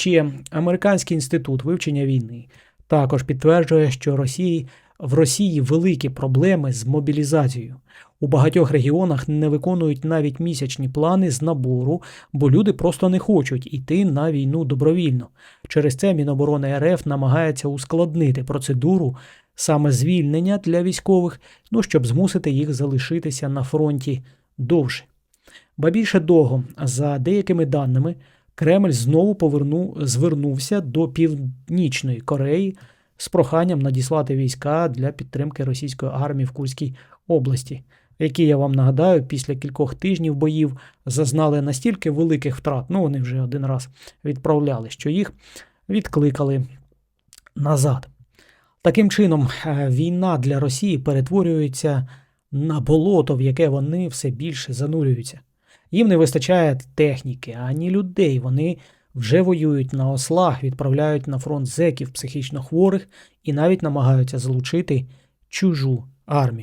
Ще Американський інститут вивчення війни також підтверджує, що Росії, в Росії великі проблеми з мобілізацією. У багатьох регіонах не виконують навіть місячні плани з набору, бо люди просто не хочуть іти на війну добровільно. Через це Міноборони РФ намагається ускладнити процедуру саме звільнення для військових, ну щоб змусити їх залишитися на фронті довше. Ба більше того, за деякими даними, Кремль знову повернув, звернувся до Північної Кореї з проханням надіслати війська для підтримки російської армії в Курській області, які, я вам нагадаю, після кількох тижнів боїв зазнали настільки великих втрат, ну вони вже один раз відправляли, що їх відкликали назад. Таким чином, е, війна для Росії перетворюється на болото, в яке вони все більше занурюються. Їм не вистачає техніки, ані людей. Вони вже воюють на ослах, відправляють на фронт зеків психічно хворих і навіть намагаються залучити чужу армію.